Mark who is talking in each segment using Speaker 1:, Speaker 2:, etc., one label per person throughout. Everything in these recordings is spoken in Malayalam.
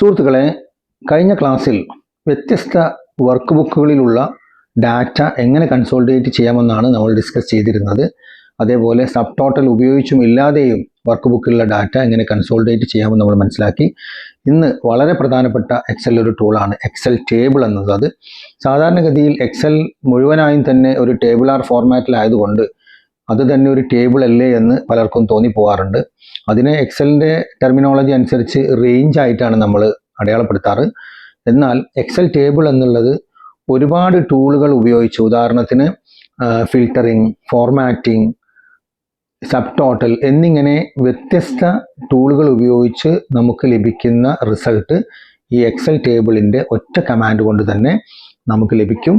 Speaker 1: സുഹൃത്തുക്കളെ കഴിഞ്ഞ ക്ലാസ്സിൽ വ്യത്യസ്ത വർക്ക് ബുക്കുകളിലുള്ള ഡാറ്റ എങ്ങനെ കൺസോൾട്ടേറ്റ് ചെയ്യാമെന്നാണ് നമ്മൾ ഡിസ്കസ് ചെയ്തിരുന്നത്. അതേപോലെ സബ് ടോട്ടൽ ഉപയോഗിച്ചും ഇല്ലാതെയും വർക്ക് ബുക്കിലുള്ള ഡാറ്റ എങ്ങനെ കൺസോൾട്ടേറ്റ് ചെയ്യാമെന്ന് നമ്മൾ മനസ്സിലാക്കി. ഇന്ന് വളരെ പ്രധാനപ്പെട്ട എക്സൽ ഒരു ടൂളാണ് എക്സൽ ടേബിൾ എന്നത്. അത് സാധാരണഗതിയിൽ എക്സൽ മുഴുവനായും തന്നെ ഒരു ടേബിളാർ ഫോർമാറ്റിലായതുകൊണ്ട് അത് തന്നെ ഒരു ടേബിൾ അല്ലേ എന്ന് പലർക്കും തോന്നിപ്പോകാറുണ്ട്. അതിനെ എക്സലിന്റെ ടെർമിനോളജി അനുസരിച്ച് റേഞ്ച് ആയിട്ടാണ് നമ്മൾ അടയാളപ്പെടുത്താറ്. എന്നാൽ എക്സൽ ടേബിൾ എന്നുള്ളത് ഒരുപാട് ടൂളുകൾ ഉപയോഗിച്ച് ഉദാഹരണത്തിന് ഫിൽട്ടറിങ് ഫോർമാറ്റിംഗ് സബ് ടോട്ടൽ എന്നിങ്ങനെ വ്യത്യസ്ത ടൂളുകൾ ഉപയോഗിച്ച് നമുക്ക് ലഭിക്കുന്ന റിസൾട്ട് ഈ എക്സൽ ടേബിളിന്റെ ഒറ്റ കമാൻഡ് കൊണ്ട് തന്നെ നമുക്ക് ലഭിക്കും.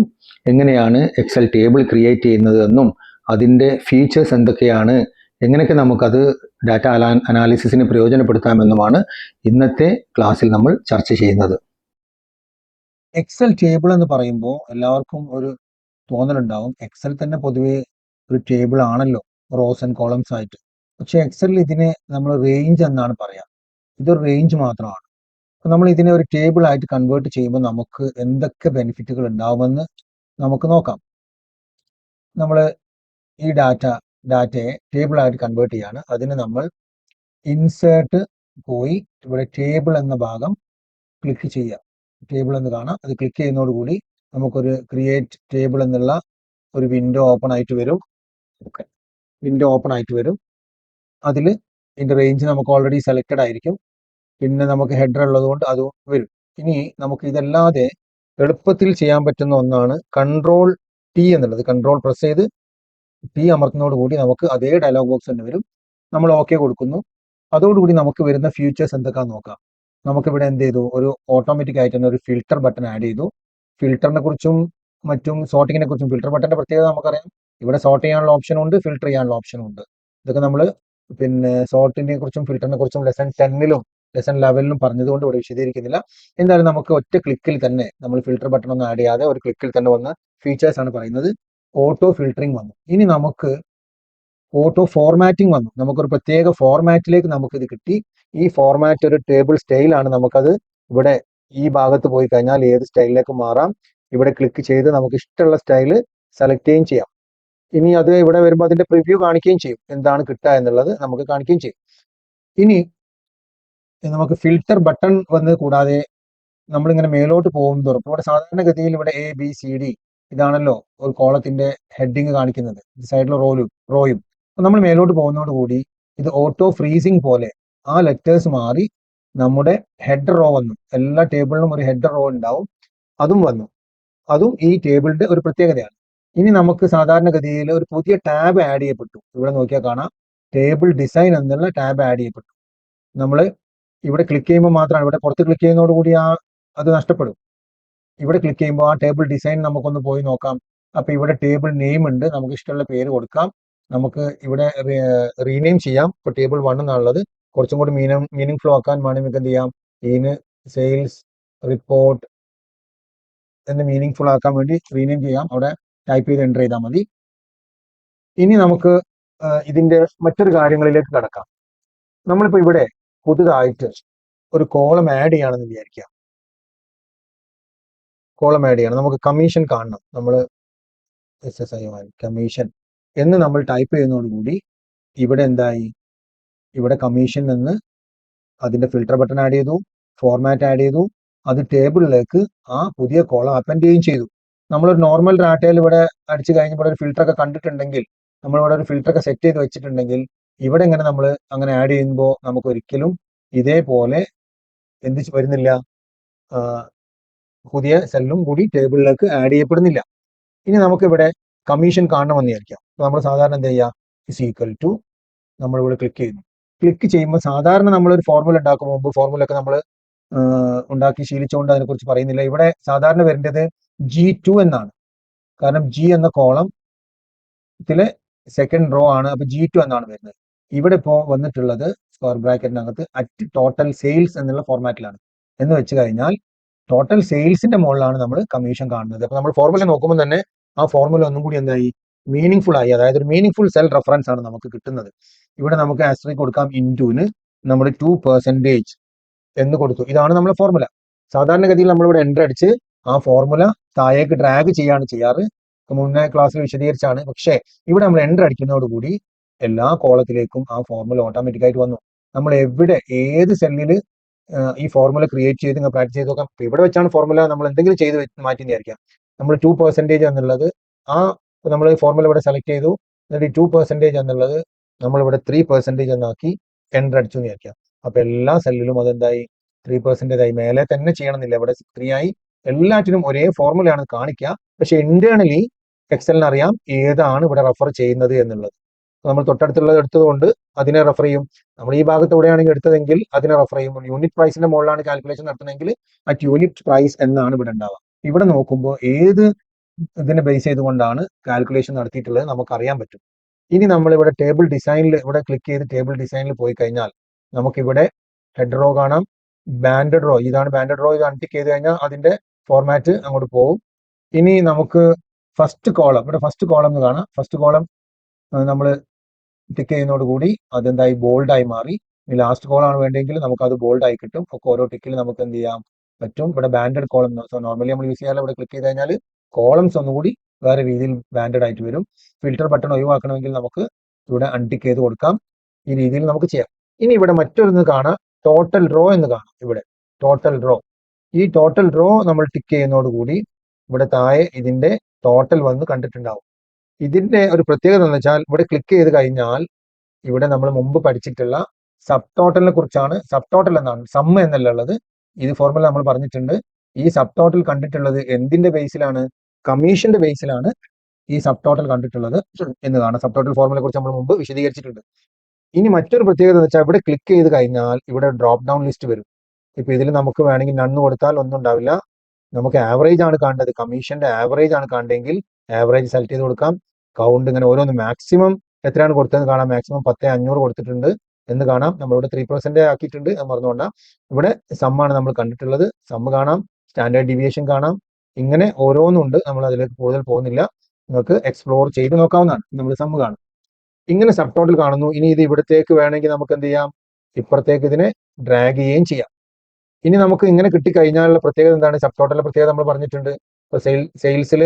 Speaker 1: എങ്ങനെയാണ് എക്സൽ ടേബിൾ ക്രിയേറ്റ് ചെയ്യുന്നത് എന്നും അതിന്റെ ഫീച്ചേഴ്സ് എന്തൊക്കെയാണ് എങ്ങനെയൊക്കെ നമുക്കത് ഡാറ്റ അലാ അനാലിസിസിന് പ്രയോജനപ്പെടുത്താമെന്നുമാണ് ഇന്നത്തെ ക്ലാസ്സിൽ നമ്മൾ ചർച്ച ചെയ്യുന്നത്. എക്സൽ ടേബിൾ എന്ന് പറയുമ്പോൾ എല്ലാവർക്കും ഒരു തോന്നലുണ്ടാവും. എക്സൽ തന്നെ പൊതുവേ ഒരു ടേബിൾ ആണല്ലോ റോസ് ആൻഡ് കോളംസ് ആയിട്ട്. പക്ഷെ എക്സലിൽ ഇതിനെ നമ്മൾ റേഞ്ച് എന്നാണ് പറയാം. ഇതൊരു റേഞ്ച് മാത്രമാണ്. അപ്പം നമ്മൾ ഇതിനെ ഒരു ടേബിൾ ആയിട്ട് കൺവേർട്ട് ചെയ്യുമ്പോൾ നമുക്ക് എന്തൊക്കെ ബെനിഫിറ്റുകൾ ഉണ്ടാവുമെന്ന് നമുക്ക് നോക്കാം. നമ്മൾ ഈ ഡാറ്റ ഡാറ്റയെ ടേബിൾ ആയിട്ട് കൺവേർട്ട് ചെയ്യാണ്. അതിന് നമ്മൾ ഇൻസേർട്ട് പോയി ഇവിടെ ടേബിൾ എന്ന ഭാഗം ക്ലിക്ക് ചെയ്യുക. ടേബിൾ എന്ന് കാണാം. അത് ക്ലിക്ക് ചെയ്യുന്നതോടുകൂടി നമുക്കൊരു ക്രിയേറ്റ് ടേബിൾ എന്നുള്ള ഒരു വിൻഡോ ഓപ്പൺ ആയിട്ട് വരും. ഓക്കെ വിൻഡോ ഓപ്പൺ ആയിട്ട് വരും. അതിൽ ഇതിന്റെ റേഞ്ച് നമുക്ക് ഓൾറെഡി സെലക്റ്റഡ് ആയിരിക്കും. പിന്നെ നമുക്ക് ഹെഡർ ഉള്ളതുകൊണ്ട് കൊണ്ട് അതും വരും. ഇനി നമുക്ക് ഇതല്ലാതെ എളുപ്പത്തിൽ ചെയ്യാൻ പറ്റുന്ന ഒന്നാണ് കൺട്രോൾ ടി എന്നുള്ളത്. കൺട്രോൾ പ്രസ് ചെയ്ത് ടി അമർത്തുന്നതോട് കൂടി നമുക്ക് അതേ ഡയലോഗ് ബോക്സ് തന്നെ വരും. നമ്മൾ ഓക്കെ കൊടുക്കുന്നു. അതോടുകൂടി നമുക്ക് വരുന്ന ഫീച്ചേഴ്സ് എന്തൊക്കെയാണെന്ന് നോക്കാം. നമുക്കിവിടെ എന്ത് ചെയ്തു? ഒരു ഓട്ടോമാറ്റിക് ആയിട്ട് തന്നെ ഒരു ഫിൽറ്റർ ബട്ടൺ ആഡ് ചെയ്തു. ഫിൽറ്ററിനെ കുറിച്ചും മറ്റും സോർട്ടിങ്ങിനെ കുറിച്ചും ഫിൽറ്റർ ബട്ടന്റെ പ്രത്യേകത നമുക്കറിയാം. ഇവിടെ സോർട്ട് ചെയ്യാനുള്ള ഓപ്ഷനും ഉണ്ട് ഫിൽറ്റർ ചെയ്യാനുള്ള ഓപ്ഷനും ഉണ്ട്. ഇതൊക്കെ നമ്മൾ പിന്നെ സോർട്ടിനെ കുറിച്ചും ഫിൽറ്ററിനെ കുറിച്ചും ലെസൺ ടെന്നിലും ലെസൺ ലെവലിലും പറഞ്ഞതുകൊണ്ട് ഇവിടെ വിശദീകരിക്കുന്നില്ല. എന്തായാലും നമുക്ക് ഒറ്റ ക്ലിക്കിൽ തന്നെ നമ്മൾ ഫിൽറ്റർ ബട്ടൺ ഒന്നും ആഡ് ചെയ്യാതെ ഒരു ക്ലിക്കിൽ തന്നെ വന്ന ഫീച്ചേഴ്സ് ആണ് പറയുന്നത്. ഓട്ടോ ഫിൽട്ടറിങ് വന്നു. ഇനി നമുക്ക് ഓട്ടോ ഫോർമാറ്റിംഗ് വന്നു. നമുക്കൊരു പ്രത്യേക ഫോർമാറ്റിലേക്ക് നമുക്ക് ഇത് കിട്ടി. ഈ ഫോർമാറ്റ് ഒരു ടേബിൾ സ്റ്റൈലാണ് നമുക്കത് ഇവിടെ ഈ ഭാഗത്ത് പോയി കഴിഞ്ഞാൽ ഏത് സ്റ്റൈലിലേക്ക് മാറാം. ഇവിടെ ക്ലിക്ക് ചെയ്ത് നമുക്ക് ഇഷ്ടമുള്ള സ്റ്റൈൽ സെലക്ട് ചെയ്യുകയും ചെയ്യാം. ഇനി അത് ഇവിടെ വരുമ്പോൾ അതിന്റെ പ്രിവ്യൂ കാണിക്കുകയും ചെയ്യും. എന്താണ് കിട്ടുക എന്നുള്ളത് നമുക്ക് കാണിക്കുകയും ചെയ്യും. ഇനി നമുക്ക് ഫിൽറ്റർ ബട്ടൺ വന്ന് കൂടാതെ നമ്മളിങ്ങനെ മേലോട്ട് പോകുമ്പോൾ ഇവിടെ സാധാരണഗതിയിൽ ഇവിടെ എ ബി സി ഡി ഇതാണല്ലോ ഒരു കോളത്തിന്റെ ഹെഡിങ് കാണിക്കുന്നത്. സൈഡിൽ റോലും റോയും. അപ്പൊ നമ്മൾ മേലോട്ട് പോകുന്നതോട് കൂടി ഇത് ഓട്ടോ ഫ്രീസിങ് പോലെ ആ ലെറ്റേഴ്സ് മാറി നമ്മുടെ ഹെഡ് റോ വന്നു. എല്ലാ ടേബിളിനും ഒരു ഹെഡ് റോ ഉണ്ടാവും. അതും വന്നു. അതും ഈ ടേബിളിന്റെ ഒരു പ്രത്യേകതയാണ്. ഇനി നമുക്ക് സാധാരണഗതിയിൽ ഒരു പുതിയ ടാബ് ആഡ് ചെയ്യപ്പെട്ടു. ഇവിടെ നോക്കിയാൽ കാണാം. ടേബിൾ ഡിസൈൻ എന്നുള്ള ടാബ് ആഡ് ചെയ്യപ്പെട്ടു. നമ്മൾ ഇവിടെ ക്ലിക്ക് ചെയ്യുമ്പോൾ മാത്രമാണ്. ഇവിടെ പുറത്ത് ക്ലിക്ക് ചെയ്യുന്നതോടുകൂടി ആ അത് നഷ്ടപ്പെടും. ഇവിടെ ക്ലിക്ക് ചെയ്യുമ്പോൾ ആ ടേബിൾ ഡിസൈൻ നമുക്കൊന്ന് പോയി നോക്കാം. അപ്പൊ ഇവിടെ ടേബിൾ നെയിം ഉണ്ട്. നമുക്ക് ഇഷ്ടമുള്ള പേര് കൊടുക്കാം. നമുക്ക് ഇവിടെ റീനെയിം ചെയ്യാം. ഇപ്പൊ ടേബിൾ വൺ എന്നുള്ളത് കുറച്ചും കൂടി മീനം മീനിങ് ഫ്ലോ ആക്കാൻ വേണമെങ്കിൽ നമുക്ക് എന്ത് ചെയ്യാം? ഇതിന് സെയിൽസ് റിപ്പോർട്ട് എന്ന് മീനിങ് ഫുൾ ആക്കാൻ വേണ്ടി റീനെയിം ചെയ്യാം. അവിടെ ടൈപ്പ് ചെയ്ത് എന്റർ ചെയ്താൽ മതി. ഇനി നമുക്ക് ഇതിന്റെ മറ്റൊരു കാര്യങ്ങളിലേക്ക് കടക്കാം. നമ്മളിപ്പോ ഇവിടെ പുതുതായിട്ട് ഒരു കോളം ആഡ് ചെയ്യുകയാണെന്ന് വിചാരിക്കുക കോളം ആഡ് ചെയ്യണം. നമുക്ക് കമ്മീഷൻ കാണണം. നമ്മൾ എസ് എസ് ഐ കമ്മീഷൻ എന്ന് നമ്മൾ ടൈപ്പ് ചെയ്യുന്നതോടുകൂടി ഇവിടെ എന്തായി? ഇവിടെ കമ്മീഷൻ എന്ന് അതിന്റെ ഫിൽട്ടർ ബട്ടൺ ആഡ് ചെയ്തു ഫോർമാറ്റ് ആഡ് ചെയ്തു അത് ടേബിളിലേക്ക് ആ പുതിയ കോളം അപ്പൻഡ് ചെയ്യുകയും ചെയ്തു. നമ്മളൊരു നോർമൽ ഡാറ്റയിൽ ഇവിടെ അടിച്ചു കഴിഞ്ഞപ്പോൾ ഒരു ഫിൽറ്റർ ഒക്കെ കണ്ടിട്ടുണ്ടെങ്കിൽ നമ്മൾ ഇവിടെ ഒരു ഫിൽറ്റർ ഒക്കെ സെറ്റ് ചെയ്ത് വെച്ചിട്ടുണ്ടെങ്കിൽ ഇവിടെ ഇങ്ങനെ നമ്മൾ അങ്ങനെ ആഡ് ചെയ്യുമ്പോൾ നമുക്ക് ഒരിക്കലും ഇതേപോലെ എന്ത് വരുന്നില്ല? പുതിയ സെല്ലും കൂടി ടേബിളിലേക്ക് ആഡ് ചെയ്യപ്പെടുന്നില്ല. ഇനി നമുക്കിവിടെ കമ്മീഷൻ കാണണമെന്ന് വിചാരിക്കാം. നമ്മൾ സാധാരണ എന്ത് ചെയ്യുക? ഇസ് ഈക്വൽ ടു നമ്മൾ ഇവിടെ ക്ലിക്ക് ചെയ്യുന്നു. ക്ലിക്ക് ചെയ്യുമ്പോൾ സാധാരണ നമ്മൾ ഒരു ഫോർമുല ഉണ്ടാക്കുമ്പോൾ മുമ്പ് ഫോർമുല ഒക്കെ നമ്മൾ ഉണ്ടാക്കി ശീലിച്ചുകൊണ്ട് അതിനെക്കുറിച്ച് പറയുന്നില്ല. ഇവിടെ സാധാരണ വരേണ്ടത് ജി ടു എന്നാണ്. കാരണം ജി എന്ന കോളം ത്തിലെ സെക്കൻഡ് റോ ആണ്. അപ്പൊ ജി ടു എന്നാണ് വരുന്നത്. ഇവിടെ ഇപ്പോൾ വന്നിട്ടുള്ളത് സ്ക്വയർ ബ്രാക്കറ്റിനകത്ത് അറ്റ് ടോട്ടൽ സെയിൽസ് എന്നുള്ള ഫോർമാറ്റിലാണ് എന്ന് വെച്ച് കഴിഞ്ഞാൽ ടോട്ടൽ സെയിൽസിന്റെ മുകളിലാണ് നമ്മൾ കമ്മീഷൻ കാണുന്നത്. അപ്പൊ നമ്മൾ ഫോർമുല നോക്കുമ്പോൾ തന്നെ ആ ഫോർമുല ഒന്നും കൂടി എന്തായി? മീനിങ് ഫുൾ ആയി. അതായത് ഒരു മീനിങ് ഫുൾ സെൽ റെഫറൻസ് ആണ് നമുക്ക് കിട്ടുന്നത്. ഇവിടെ നമുക്ക് ആസ്ട്രിക് കൊടുക്കാം ഇന്റുവിന് നമ്മൾ ടു പെർസെന്റേജ് എന്ന് കൊടുത്തു. ഇതാണ് നമ്മുടെ ഫോർമുല സാധാരണഗതിയിൽ നമ്മളിവിടെ എന്റർ അടിച്ച് ആ ഫോർമുല താഴേക്ക് ഡ്രാഗ് ചെയ്യാണ് ചെയ്യാറ്. മുന്നേ ക്ലാസ്സിൽ വിശദീകരിച്ചാണ്. പക്ഷേ ഇവിടെ നമ്മൾ എന്റർ അടിക്കുന്നതോടുകൂടി എല്ലാ കോളത്തിലേക്കും ആ ഫോർമുല ഓട്ടോമാറ്റിക് ആയിട്ട് വന്നു. നമ്മൾ എവിടെ ഏത് സെല്ലിൽ ഈ ഫോർമുല ക്രിയേറ്റ് ചെയ്ത് നിങ്ങൾ പ്രാക്ടീസ് ചെയ്ത് നോക്കാം. ഇവിടെ വെച്ചാണ് ഫോർമുല നമ്മൾ എന്തെങ്കിലും ചെയ്ത് വെച്ച് മാറ്റി വിചാരിക്കാം. നമ്മൾ ടു പെർസെന്റേജ് എന്നുള്ളത് ആ നമ്മൾ ഫോർമുല ഇവിടെ സെലക്ട് ചെയ്തു. എന്നിട്ട് ഈ ടു പെർസെന്റേജ് എന്നുള്ളത് നമ്മളിവിടെ ത്രീ പെർസെന്റേജ് എന്നാക്കി എന്റർ അടിച്ചു വിചാരിക്കാം. അപ്പൊ എല്ലാ സെല്ലിലും അതെന്തായി ത്രീ പെർസെന്റേജ് ആയി. മേലെ തന്നെ ചെയ്യണമെന്നില്ല. ഇവിടെ ത്രീ ആയി. എല്ലാറ്റിനും ഒരേ ഫോർമുലയാണ് കാണിക്കുക. പക്ഷെ ഇന്റേണലി എക്സലിന് അറിയാം ഏതാണ് ഇവിടെ റെഫർ ചെയ്യുന്നത് എന്നുള്ളത്. നമ്മൾ തൊട്ടടുത്തുള്ളത് എടുത്തതുകൊണ്ട് അതിനെ റെഫർ ചെയ്യും. നമ്മൾ ഈ ഭാഗത്തൂടെയാണെങ്കിൽ എടുത്തതെങ്കിൽ അതിനെ റെഫർ ചെയ്യും. യൂണിറ്റ് പ്രൈസിന്റെ മുകളിലാണ് കാൽക്കുലേഷൻ നടത്തുന്നതെങ്കിൽ അറ്റ് യൂണിറ്റ് പ്രൈസ് എന്നാണ് ഇവിടെ ഉണ്ടാവുക. ഇവിടെ നോക്കുമ്പോൾ ഏത് ഇതിനെ ബേസ് ചെയ്തുകൊണ്ടാണ് കാൽക്കുലേഷൻ നടത്തിയിട്ടുള്ളത് നമുക്ക് അറിയാൻ പറ്റും. ഇനി നമ്മൾ ഇവിടെ ടേബിൾ ഡിസൈനിൽ ഇവിടെ ക്ലിക്ക് ചെയ്ത് ടേബിൾ ഡിസൈനിൽ പോയി കഴിഞ്ഞാൽ നമുക്കിവിടെ ഹെഡ് റോ കാണാം. ബാൻഡഡ് റോ ഇതാണ് ബാൻഡഡ് റോ ഇത് അൺടിക്ക് ചെയ്ത് കഴിഞ്ഞാൽ അതിന്റെ ഫോർമാറ്റ് അങ്ങോട്ട് പോകും. ഇനി നമുക്ക് ഫസ്റ്റ് കോളം ഇവിടെ ഫസ്റ്റ് കോളം എന്ന് കാണാം. ഫസ്റ്റ് കോളം നമ്മൾ ടിക്ക് ചെയ്യുന്നതോട് കൂടി അതെന്തായി? ബോൾഡായി മാറി. ഇനി ലാസ്റ്റ് കോളാണ് വേണ്ടെങ്കിൽ നമുക്ക് അത് ബോൾഡ് ആയി കിട്ടും. ഒക്കെ ഓരോ ടിക്കിൽ നമുക്ക് എന്ത് ചെയ്യാം? പറ്റും. ഇവിടെ ബാൻഡഡ് കോളം നോർമലി നമ്മൾ യൂസ് ചെയ്യാൻ ഇവിടെ ക്ലിക്ക് ചെയ്ത് കഴിഞ്ഞാൽ കോളംസ് ഒന്നുകൂടി വേറെ രീതിയിൽ ബാൻഡഡ് ആയിട്ട് വരും. ഫിൽറ്റർ ബട്ടൺ ഒഴിവാക്കണമെങ്കിൽ നമുക്ക് ഇവിടെ അൺടിക്ക് ചെയ്ത് കൊടുക്കാം. ഈ രീതിയിൽ നമുക്ക് ചെയ്യാം. ഇനി ഇവിടെ മറ്റൊന്ന് കാണാം. ടോട്ടൽ റോ എന്ന് കാണാം ഇവിടെ. ടോട്ടൽ റോ ഈ ടോട്ടൽ റോ നമ്മൾ ടിക്ക് ചെയ്യുന്നതോടുകൂടി ഇവിടെ താഴെ ഇതിന്റെ ടോട്ടൽ വന്ന് കണ്ടിട്ടുണ്ടാവും. ഇതിന്റെ ഒരു പ്രത്യേകത എന്ന് വെച്ചാൽ ഇവിടെ ക്ലിക്ക് ചെയ്ത് കഴിഞ്ഞാൽ ഇവിടെ നമ്മൾ മുമ്പ് പഠിച്ചിട്ടുള്ള സബ് ടോട്ടലിനെ കുറിച്ചാണ്. സബ് ടോട്ടൽ എന്നാണ് സമ്മ എന്നല്ല ഉള്ളത്. ഇത് ഫോർമുല നമ്മൾ പറഞ്ഞിട്ടുണ്ട്. ഈ സബ് ടോട്ടൽ കണ്ടിട്ടുള്ളത് എന്തിന്റെ ബേസിലാണ് കമ്മീഷന്റെ ബേസിലാണ് ഈ സബ് ടോട്ടൽ കണ്ടിട്ടുള്ളത് എന്ന് കാണാം സബ് ടോട്ടൽ ഫോർമുലയെ കുറിച്ച് നമ്മൾ മുമ്പ് വിശദീകരിച്ചിട്ടുണ്ട്. ഇനി മറ്റൊരു പ്രത്യേകത എന്ന് വെച്ചാൽ ഇവിടെ ക്ലിക്ക് ചെയ്ത് കഴിഞ്ഞാൽ ഇവിടെ ഡ്രോപ്പ് ഡൗൺ ലിസ്റ്റ് വരും. ഇപ്പൊ ഇതിൽ നമുക്ക് വേണമെങ്കിൽ നണ്ണ് കൊടുത്താൽ ഒന്നും ഉണ്ടാവില്ല. നമുക്ക് ആവറേജ് ആണ് കാണേണ്ടത്. കമ്മീഷന്റെ ആവറേജ് ആണ് കാണേണ്ടതെങ്കിൽ ആവറേജ് സെലക്ട് ചെയ്ത് കൊടുക്കാം. കൗണ്ട് ഇങ്ങനെ ഓരോന്ന് മാക്സിമം എത്രയാണ് കൊടുത്തതെന്ന് കാണാം. മാക്സിമം പത്ത് അഞ്ഞൂറ് കൊടുത്തിട്ടുണ്ട് എന്ന് കാണാം. നമ്മളിവിടെ ത്രീ പെർസെന്റ് ആക്കിയിട്ടുണ്ട് എന്ന് മറന്നുകൊണ്ടാ ഇവിടെ സമ്മാണ് നമ്മൾ കണ്ടിട്ടുള്ളത്. സമ്മ് കാണാം. സ്റ്റാൻഡേർഡ് ഡിവിയേഷൻ കാണാം. ഇങ്ങനെ ഓരോന്നുണ്ട്. നമ്മൾ അതിലേക്ക് കൂടുതൽ പോകുന്നില്ല. നിങ്ങൾക്ക് എക്സ്പ്ലോർ ചെയ്ത് നോക്കാവുന്നതാണ്. നമ്മൾ സമ്മ് കാണും. ഇങ്ങനെ സബ് ടോട്ടൽ കാണുന്നു. ഇനി ഇത് ഇവിടത്തേക്ക് വേണമെങ്കിൽ നമുക്ക് എന്ത് ചെയ്യാം? ഇപ്പുറത്തേക്ക് ഇതിനെ ഡ്രാഗ് ചെയ്യുകയും ചെയ്യാം. ഇനി നമുക്ക് ഇങ്ങനെ കിട്ടിക്കഴിഞ്ഞാലുള്ള പ്രത്യേകത എന്താണ്? സബ് ടോട്ടലിന്റെ പ്രത്യേകത നമ്മൾ പറഞ്ഞിട്ടുണ്ട്. ഇപ്പൊ സെയിൽ സെയിൽസിൽ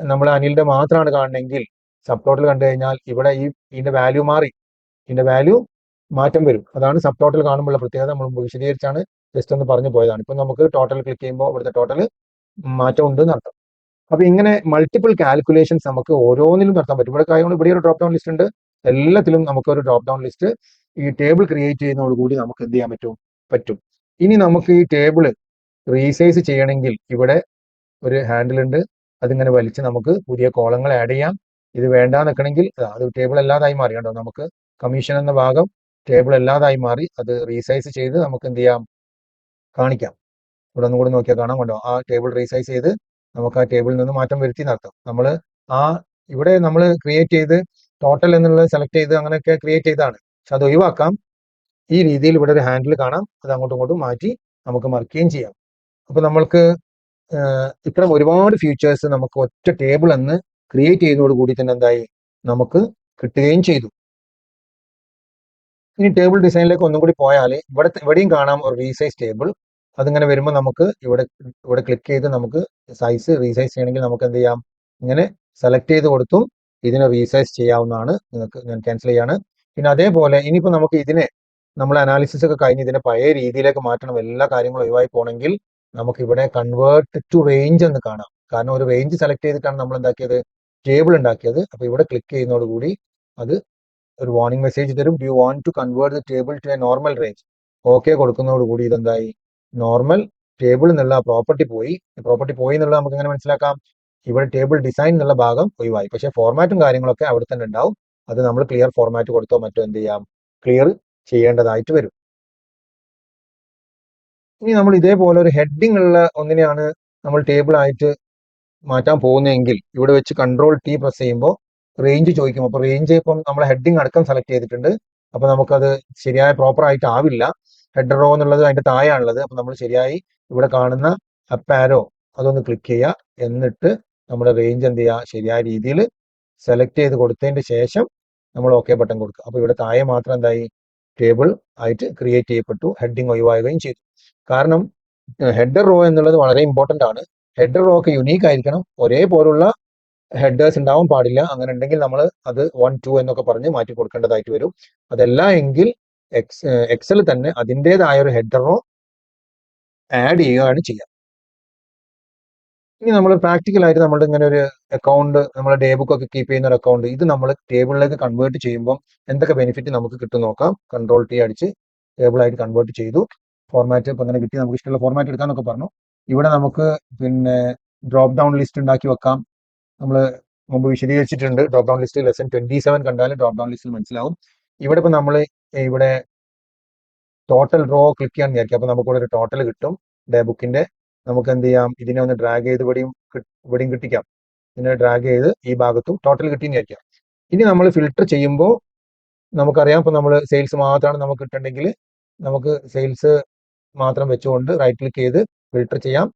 Speaker 1: നമ്മൾ അനിലിന്റെ മാത്രമാണ് കാണണമെങ്കിൽ സബ് ടോട്ടൽ കണ്ടു കഴിഞ്ഞാൽ ഇവിടെ ഈ ഇതിന്റെ വാല്യൂ മാറി. ഇതിന്റെ വാല്യൂ മാറ്റം വരും. അതാണ് സബ് ടോട്ടൽ കാണുമ്പോൾ പ്രത്യേകത. നമ്മൾ വിശദീകരിച്ചാണ് ജസ്റ്റ് ഒന്ന് പറഞ്ഞു പോയതാണ്. ഇപ്പൊ നമുക്ക് ടോട്ടൽ ക്ലിക്ക് ചെയ്യുമ്പോൾ ഇവിടുത്തെ ടോട്ടൽ മാറ്റം ഉണ്ട് എന്നർത്ഥം അപ്പൊ ഇങ്ങനെ മൾട്ടിപ്പിൾ കാൽക്കുലേഷൻസ് നമുക്ക് ഓരോന്നിലും നടത്താൻ പറ്റും. ഇവിടെ കാര്യങ്ങൾ ഇവിടെ ഒരു ഡ്രോപ്പ് ഡൗൺ ലിസ്റ്റ് ഉണ്ട്. എല്ലാത്തിലും നമുക്ക് ഒരു ഡ്രോപ്പ് ഡൗൺ ലിസ്റ്റ് ഈ ടേബിൾ ക്രിയേറ്റ് ചെയ്യുന്നതോടുകൂടി നമുക്ക് എന്ത് ചെയ്യാൻ പറ്റും? പറ്റും. ഇനി നമുക്ക് ഈ ടേബിൾ റീസൈസ് ചെയ്യണമെങ്കിൽ ഇവിടെ ഒരു ഹാൻഡിൽ ഉണ്ട്. അതിങ്ങനെ വലിച്ച് നമുക്ക് പുതിയ കോളങ്ങൾ ആഡ് ചെയ്യാം. ഇത് വേണ്ട നിൽക്കണമെങ്കിൽ അത് ടേബിൾ അല്ലാതായി മാറി. കണ്ടോ? നമുക്ക് കമ്മീഷൻ എന്ന ഭാഗം ടേബിൾ അല്ലാതായി മാറി. അത് റീസൈസ് ചെയ്ത് നമുക്ക് എന്ത് ചെയ്യാം? കാണിക്കാം. ഇവിടെ ഒന്നും കൂടി നോക്കിയാൽ കാണാം. കണ്ടോ? ആ ടേബിൾ റീസൈസ് ചെയ്ത് നമുക്ക് ആ ടേബിളിൽ നിന്ന് മാറ്റം വരുത്തി നടത്താം. നമ്മൾ ആ ഇവിടെ നമ്മൾ ക്രിയേറ്റ് ചെയ്ത് ടോട്ടൽ എന്നുള്ളത് സെലക്ട് ചെയ്ത് അങ്ങനെയൊക്കെ ക്രിയേറ്റ് ചെയ്താണ്. പക്ഷെ അത് ഒഴിവാക്കാം. ഈ രീതിയിൽ ഇവിടെ ഒരു ഹാൻഡിൽ കാണാം. അത് അങ്ങോട്ടും ഇങ്ങോട്ടും മാറ്റി നമുക്ക് മറിക്കുകയും ചെയ്യാം. അപ്പൊ നമ്മൾക്ക് ഇത്തരം ഒരുപാട് ഫീച്ചേഴ്സ് നമുക്ക് ഒറ്റ ടേബിൾ എന്ന് ക്രിയേറ്റ് ചെയ്യുന്നതോട് കൂടി തന്നെ എന്തായി? നമുക്ക് കിട്ടുകയും ചെയ്തു. ഇനി ടേബിൾ ഡിസൈനിലേക്ക് ഒന്നും കൂടി പോയാൽ ഇവിടെ ഇവിടെയും കാണാം ഒരു റീസൈസ് ടേബിൾ അതിങ്ങനെ വരുമ്പോൾ നമുക്ക് ഇവിടെ ഇവിടെ ക്ലിക്ക് ചെയ്ത് നമുക്ക് സൈസ് റീസൈസ് ചെയ്യണമെങ്കിൽ നമുക്ക് എന്ത് ചെയ്യാം? ഇങ്ങനെ സെലക്ട് ചെയ്ത് കൊടുത്തും ഇതിനെ റീസൈസ് ചെയ്യാവുന്നതാണ്. നിങ്ങൾക്ക് ഞാൻ ക്യാൻസൽ ചെയ്യാണ്. പിന്നെ അതേപോലെ ഇനിയിപ്പോൾ നമുക്ക് ഇതിനെ നമ്മൾ അനാലിസിസ് ഒക്കെ കഴിഞ്ഞ് ഇതിനെ പഴയ രീതിയിലേക്ക് മാറ്റണം. എല്ലാ കാര്യങ്ങളും ഒഴിവായി പോകണമെങ്കിൽ നമുക്ക് ഇവിടെ കൺവേർട്ട് ടു റേഞ്ച് എന്ന് കാണാം. കാരണം ഒരു റേഞ്ച് സെലക്ട് ചെയ്തിട്ടാണ് നമ്മൾ എന്താക്കിയത്? ടേബിൾ ഉണ്ടാക്കിയത്. അപ്പൊ ഇവിടെ ക്ലിക്ക് ചെയ്യുന്നതോടുകൂടി അത് ഒരു വാർണിംഗ് മെസ്സേജ് തരും. You want to convert the table to a normal range okay കൊടുക്കുന്നതോടുകൂടി ഇതെന്തായി? നോർമൽ ടേബിൾ എന്നുള്ള പ്രോപ്പർട്ടി പോയി. പ്രോപ്പർട്ടി പോയി എന്നുള്ളത് നമുക്ക് എങ്ങനെ മനസ്സിലാക്കാം? ഇവിടെ ടേബിൾ ഡിസൈൻ എന്നുള്ള ഭാഗം ഒഴിവായി. പക്ഷേ ഫോർമാറ്റും കാര്യങ്ങളൊക്കെ അവിടെ തന്നെ ഉണ്ടാവും. അത് നമ്മൾ ക്ലിയർ ഫോർമാറ്റ് കൊടുത്തോ മറ്റോ എന്ത് ചെയ്യാം? ക്ലിയർ ചെയ്യേണ്ടതായിട്ട് വരും. ഇനി നമ്മൾ ഇതേപോലെ ഒരു ഹെഡിങ് ഉള്ള ഒന്നിനെയാണ് നമ്മൾ ടേബിൾ ആയിട്ട് മാറ്റാൻ പോകുന്നതെങ്കിൽ ഇവിടെ വെച്ച് കൺട്രോൾ ടി പ്രസ് ചെയ്യുമ്പോൾ റേഞ്ച് ചോദിക്കും. അപ്പോൾ റേഞ്ച് ഇപ്പം നമ്മൾ ഹെഡിങ് അടക്കം സെലക്ട് ചെയ്തിട്ടുണ്ട്. അപ്പോൾ നമുക്കത് ശരിയായ പ്രോപ്പർ ആയിട്ട് ആവില്ല. ഹെഡ് റോ എന്നുള്ളത് അതിന്റെ താഴെയാണുള്ളത്. അപ്പോൾ നമ്മൾ ശരിയായി ഇവിടെ കാണുന്ന അപ്പാരോ അതൊന്ന് ക്ലിക്ക് ചെയ്യുക. എന്നിട്ട് നമ്മുടെ റേഞ്ച് എന്ത് ചെയ്യുക? ശരിയായ രീതിയിൽ സെലക്ട് ചെയ്ത് കൊടുത്തതിന്റെ ശേഷം നമ്മൾ ഓക്കെ ബട്ടൺ കൊടുക്കുക. അപ്പോൾ ഇവിടെ താഴെ മാത്രം എന്തായി? ടേബിൾ ആയിട്ട് ക്രിയേറ്റ് ചെയ്യപ്പെട്ടു. ഹെഡിങ് ഒഴിവാകുകയും ചെയ്തു. കാരണം ഹെഡർ റോ എന്നുള്ളത് വളരെ ഇമ്പോർട്ടന്റ് ആണ്. ഹെഡർ റോ ഒക്കെ യുണീക്ക് ആയിരിക്കണം. ഒരേപോലുള്ള ഹെഡേഴ്സ് ഉണ്ടാവാൻ പാടില്ല. അങ്ങനെ ഉണ്ടെങ്കിൽ നമ്മൾ അത് വൺ ടു എന്നൊക്കെ പറഞ്ഞ് മാറ്റി കൊടുക്കേണ്ടതായിട്ട് വരും. അതല്ല എങ്കിൽ എക്സ് എക്സൽ തന്നെ അതിന്റെതായ ഒരു ഹെഡറോ ആഡ് ചെയ്യുകയാണ് ചെയ്യാം. ഇനി നമ്മൾ പ്രാക്ടിക്കലായിട്ട് നമ്മൾ ഇങ്ങനെ ഒരു അക്കൗണ്ട് നമ്മൾ ഡേ ബുക്ക് ഒക്കെ കീപ്പ് ചെയ്യുന്ന ഒരു അക്കൗണ്ട് ഇത് നമ്മൾ ടേബിളിലേക്ക് കൺവേർട്ട് ചെയ്യുമ്പോൾ എന്തൊക്കെ ബെനിഫിറ്റ് നമുക്ക് കിട്ടും നോക്കാം. കൺട്രോൾ ടി അടിച്ച് ടേബിളായിട്ട് കൺവേർട്ട് ചെയ്തു. ഫോർമാറ്റ് ഇപ്പം അങ്ങനെ കിട്ടി. നമുക്ക് ഇഷ്ടമുള്ള ഫോർമാറ്റ് എടുക്കാമെന്നൊക്കെ പറഞ്ഞു. ഇവിടെ നമുക്ക് പിന്നെ ഡ്രോപ്പ് ഡൗൺ ലിസ്റ്റ് ഉണ്ടാക്കി വെക്കാം. നമ്മൾ മുമ്പ് വിശദീകരിച്ചിട്ടുണ്ട്. Drop down list lesson twenty seven കണ്ടാൽ ഡ്രോപ്പ് ഡൗൺ ലിസ്റ്റിൽ മനസ്സിലാവും. ഇവിടെ ഇപ്പം നമ്മൾ ഇവിടെ ടോട്ടൽ റോ ക്ലിക്ക് ചെയ്യാൻ വിചാരിക്കും. അപ്പോൾ നമുക്കിവിടെ ഒരു ടോട്ടൽ കിട്ടും. ഡേ ബുക്കിന്റെ നമുക്ക് എന്ത് ചെയ്യാം? ഇതിനെ ഒന്ന് ഡ്രാഗ് ചെയ്ത് ഇവിടെയും ഇവിടെയും കിട്ടിക്കാം. ഇതിനെ ഡ്രാഗ് ചെയ്ത് ഈ ഭാഗത്തും ടോട്ടൽ കിട്ടിയെന്ന് വിചാരിക്കാം. ഇനി നമ്മൾ ഫിൽട്ടർ ചെയ്യുമ്പോൾ നമുക്കറിയാം. ഇപ്പൊ നമ്മൾ സെയിൽസ് മാത്രമാണ് നമുക്ക് കിട്ടണമെങ്കിൽ നമുക്ക് സെയിൽസ് മാത്രം വെച്ചുകൊണ്ട് റൈറ്റ് ക്ലിക്ക് ചെയ്ത് ഫിൽട്ടർ ചെയ്യാം.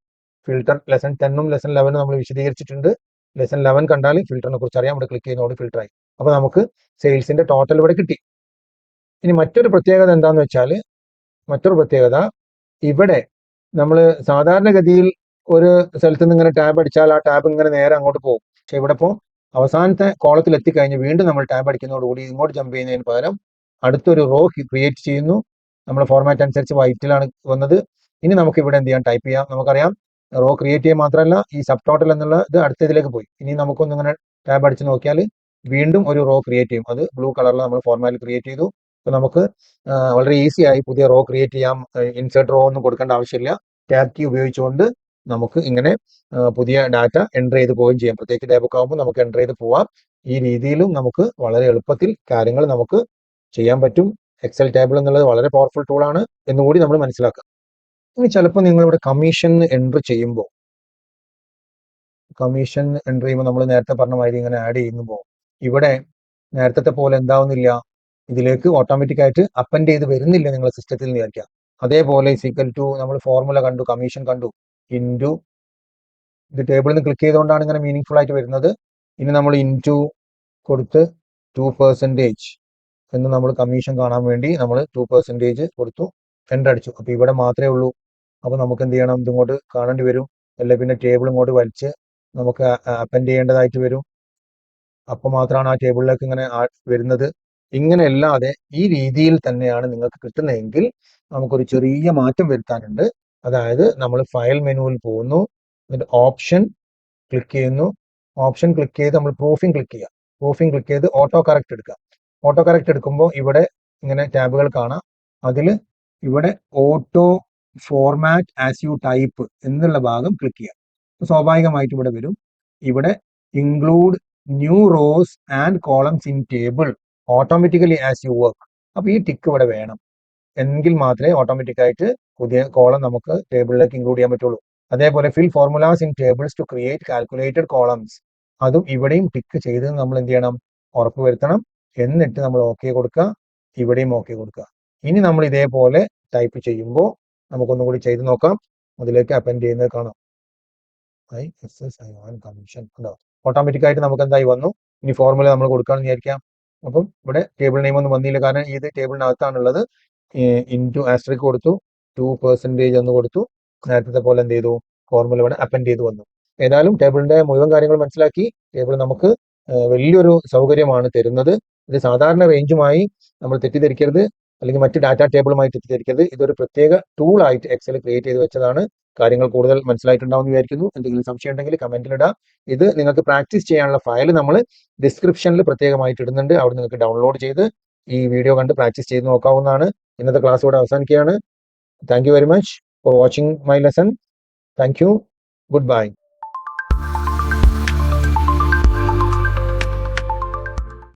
Speaker 1: ഫിൽട്ടർ ലെസൺ ടെന്നും ലെസൺ ലെവനും നമ്മൾ വിശദീകരിച്ചിട്ടുണ്ട്. ലെസൺ ലെവൻ കണ്ടാൽ ഫിൽറ്ററിനെ കുറിച്ച് അറിയാം. അവിടെ ക്ലിക്ക് ചെയ്യുന്നതോട് ഫിൽട്ടർ ആയി. അപ്പൊ നമുക്ക് സെയിൽസിന്റെ ടോട്ടൽ ഇവിടെ കിട്ടി. ഇനി മറ്റൊരു പ്രത്യേകത എന്താന്ന് വെച്ചാൽ മറ്റൊരു പ്രത്യേകത ഇവിടെ നമ്മൾ സാധാരണഗതിയിൽ ഒരു സ്ഥലത്ത് നിന്ന് ഇങ്ങനെ ടാബ് അടിച്ചാൽ ആ ടാബ് ഇങ്ങനെ നേരെ അങ്ങോട്ട് പോകും. പക്ഷെ ഇവിടെ ഇപ്പോൾ അവസാനത്തെ കോളത്തിൽ എത്തിക്കഴിഞ്ഞ് വീണ്ടും നമ്മൾ ടാബ് അടിക്കുന്നതോടുകൂടി ഇങ്ങോട്ട് ജമ്പ് ചെയ്യുന്നതിന് പകരം അടുത്തൊരു റോ ക്രിയേറ്റ് ചെയ്യുന്നു. നമ്മുടെ ഫോർമാറ്റ് അനുസരിച്ച് വൈറ്റിലാണ് വന്നത്. ഇനി നമുക്ക് ഇവിടെ എന്ത് ചെയ്യാം? ടൈപ്പ് ചെയ്യാം. നമുക്കറിയാം റോ ക്രിയേറ്റ് ചെയ്യാൻ മാത്രമല്ല ഈ സബ് ടോട്ടൽ എന്നുള്ള ഇത് അടുത്ത ഇതിലേക്ക് പോയി. ഇനി നമുക്കൊന്ന് ഇങ്ങനെ ടാബ് അടിച്ച് നോക്കിയാൽ വീണ്ടും ഒരു റോ ക്രിയേറ്റ് ചെയ്യും. അത് ബ്ലൂ കളറിൽ നമ്മൾ ഫോർമാറ്റിൽ ക്രിയേറ്റ് ചെയ്തു. അപ്പോൾ നമുക്ക് വളരെ ഈസി ആയി പുതിയ റോ ക്രിയേറ്റ് ചെയ്യാം. ഇൻസേർട്ട് റോ ഒന്നും കൊടുക്കേണ്ട ആവശ്യമില്ല. ടാബ് കീ ഉപയോഗിച്ചുകൊണ്ട് നമുക്ക് ഇങ്ങനെ പുതിയ ഡാറ്റ എന്റർ ചെയ്ത് പോവുകയും ചെയ്യാം. പ്രത്യേകിച്ച് ടാബ് ഒക്കെ ആകുമ്പോൾ നമുക്ക് എന്റർ ചെയ്ത് പോവാം. ഈ രീതിയിലും നമുക്ക് വളരെ എളുപ്പത്തിൽ കാര്യങ്ങൾ നമുക്ക് ചെയ്യാൻ പറ്റും. എക്സൽ ടേബിൾ എന്നുള്ളത് വളരെ പവർഫുൾ ടൂളാണ് എന്നുകൂടി നമ്മൾ മനസ്സിലാക്കുക ഇനി ചിലപ്പോൾ നിങ്ങളിവിടെ കമ്മീഷൻ എൻട്രി ചെയ്യുമ്പോൾ കമ്മീഷൻ എൻട്രി ചെയ്യുമ്പോൾ നമ്മൾ നേരത്തെ പറഞ്ഞ മാതിരി ഇങ്ങനെ ആഡ് ചെയ്യുമ്പോൾ ഇവിടെ നേരത്തെ പോലെ എന്താവുന്നില്ല. ഇതിലേക്ക് ഓട്ടോമാറ്റിക് ആയിട്ട് അപ്പൻഡ് ചെയ്ത് വരുന്നില്ല നിങ്ങളുടെ സിസ്റ്റത്തിൽ നിന്ന് വിചാരിക്കാം. അതേപോലെ സീക്വൽ ടു നമ്മൾ ഫോർമുല കണ്ടു കമ്മീഷൻ കണ്ടു. ഇന്റു ഇത് ടേബിളിൽ നിന്ന് ക്ലിക്ക് ചെയ്തുകൊണ്ടാണ് ഇങ്ങനെ മീനിങ് ഫുൾ ആയിട്ട് വരുന്നത്. ഇനി നമ്മൾ ഇന്റു കൊടുത്ത് ടു പെർസെന്റേജ് എന്ന് നമ്മൾ കമ്മീഷൻ കാണാൻ വേണ്ടി നമ്മൾ ടു പെർസെന്റേജ് കൊടുത്തു എന്റർ അടിച്ചു. അപ്പോൾ ഇവിടെ മാത്രമേ ഉള്ളൂ. അപ്പോൾ നമുക്ക് എന്ത് ചെയ്യണം ഇതിങ്ങോട്ട് കാണേണ്ടി വരും. അല്ലെ? പിന്നെ ടേബിൾ ഇങ്ങോട്ട് വലിച്ച് നമുക്ക് അപ്പൻഡ് ചെയ്യേണ്ടതായിട്ട് വരും. അപ്പോൾ മാത്രമാണ് ആ ടേബിളിലേക്ക് ഇങ്ങനെ വരുന്നത്. ഇങ്ങനെയല്ലാതെ ഈ രീതിയിൽ തന്നെയാണ് നിങ്ങൾക്ക് കിട്ടുന്നതെങ്കിൽ നമുക്കൊരു ചെറിയ മാറ്റം വരുത്താനുണ്ട്. അതായത് നമ്മൾ ഫയൽ മെനുവിൽ പോകുന്നു. എന്നിട്ട് ഓപ്ഷൻ ക്ലിക്ക് ചെയ്യുന്നു. ഓപ്ഷൻ ക്ലിക്ക് ചെയ്ത് നമ്മൾ പ്രൂഫിംഗ് ക്ലിക്ക് ചെയ്യുക പ്രൂഫിംഗ് ക്ലിക്ക് ചെയ്ത് ഓട്ടോ കറക്റ്റ് എടുക്കുക. ഓട്ടോ കറക്റ്റ് എടുക്കുമ്പോൾ ഇവിടെ ഇങ്ങനെ ടാബുകൾ കാണാം. അതിൽ ഇവിടെ auto format as you type എന്നുള്ള ഭാഗം ക്ലിക്ക് ചെയ്യുക. സ്വാഭാവികമായിട്ട് ഇവിടെ വരും. ഇവിടെ include new rows and columns in table automatically as you work അപ്പോൾ ഈ ടിക്ക് ഇവിടെ വേണം. എങ്കിൽ മാത്രമേ ഓട്ടോമാറ്റിക്കായിട്ട് പുതിയ കോളം നമുക്ക് ടേബിളിലേക്ക് ഇൻക്ലൂഡ് ചെയ്യാൻ പറ്റുള്ളൂ. അതേപോലെ fill formulas in tables to create calculated columns അതും ഇവിടെയും ടിക്ക് ചെയ്ത് നമ്മൾ എന്ത് ചെയ്യണം? ഉറപ്പ് വരുത്തണം. എന്നിട്ട് നമ്മൾ ഓക്കെ കൊടുക്കുക. ഇവിടെയും ഓക്കെ കൊടുക്കുക. ഇനി നമ്മൾ ഇതേപോലെ ടൈപ്പ് ചെയ്യുമ്പോൾ നമുക്കൊന്നും കൂടി ചെയ്ത് നോക്കാം. അതിലേക്ക് അപ്പൻഡ് ചെയ്യുന്നത് കാണാം. I S S I on commission ഉണ്ടോ? ഓട്ടോമാറ്റിക് ആയിട്ട് നമുക്ക് എന്തായി വന്നു? ഇനി ഫോർമുല നമ്മൾ കൊടുക്കാമെന്ന് വിചാരിക്കാം. അപ്പം ഇവിടെ ടേബിൾ നെയിം ഒന്നും വന്നില്ല. കാരണം ഇത് ടേബിളിനകത്താണുള്ളത് ഇന്റു ആസ്ട്രിക് കൊടുത്തു. ടു പെർസെന്റേജ് എന്ന് കൊടുത്തു. നേരത്തെ പോലെ എന്ത് ചെയ്തു? ഫോർമുല ഇവിടെ അപ്പൻഡ് ചെയ്ത് വന്നു. ഏതായാലും ടേബിളിന്റെ മുഴുവൻ കാര്യങ്ങൾ മനസ്സിലാക്കി. ടേബിൾ നമുക്ക് വലിയൊരു സൗകര്യമാണ് തരുന്നത്. ഇത് സാധാരണ റേഞ്ചുമായി നമ്മൾ തെറ്റിദ്ധരിക്കരുത്. അല്ലെങ്കിൽ മറ്റ് ഡാറ്റാ ടേബിളുമായിട്ട് തെറ്റിദ്ധരിക്കരുത് ഇതൊരു പ്രത്യേക ടൂൾ ആയിട്ട് എക്സൽ ക്രിയേറ്റ് ചെയ്ത് വെച്ചതാണ്. കാര്യങ്ങൾ കൂടുതൽ മനസ്സിലായിട്ടുണ്ടാവും വിചാരിക്കുന്നു. എന്തെങ്കിലും സംശയം ഉണ്ടെങ്കിൽ കമന്റിൽ ഇടാം. ഇത് നിങ്ങൾക്ക് പ്രാക്ടീസ് ചെയ്യാനുള്ള ഫയൽ നമ്മൾ ഡിസ്ക്രിപ്ഷനിൽ പ്രത്യേകമായിട്ട് ഇടുന്നുണ്ട്. അവിടെ നിങ്ങൾക്ക് ഡൗൺലോഡ് ചെയ്ത് ഈ വീഡിയോ കണ്ട് പ്രാക്ടീസ് ചെയ്ത് നോക്കാവുന്നതാണ്. ഇന്നത്തെ ക്ലാസ് ഇവിടെ അവസാനിക്കുകയാണ്. Thank very much for watching my lesson thank goodbye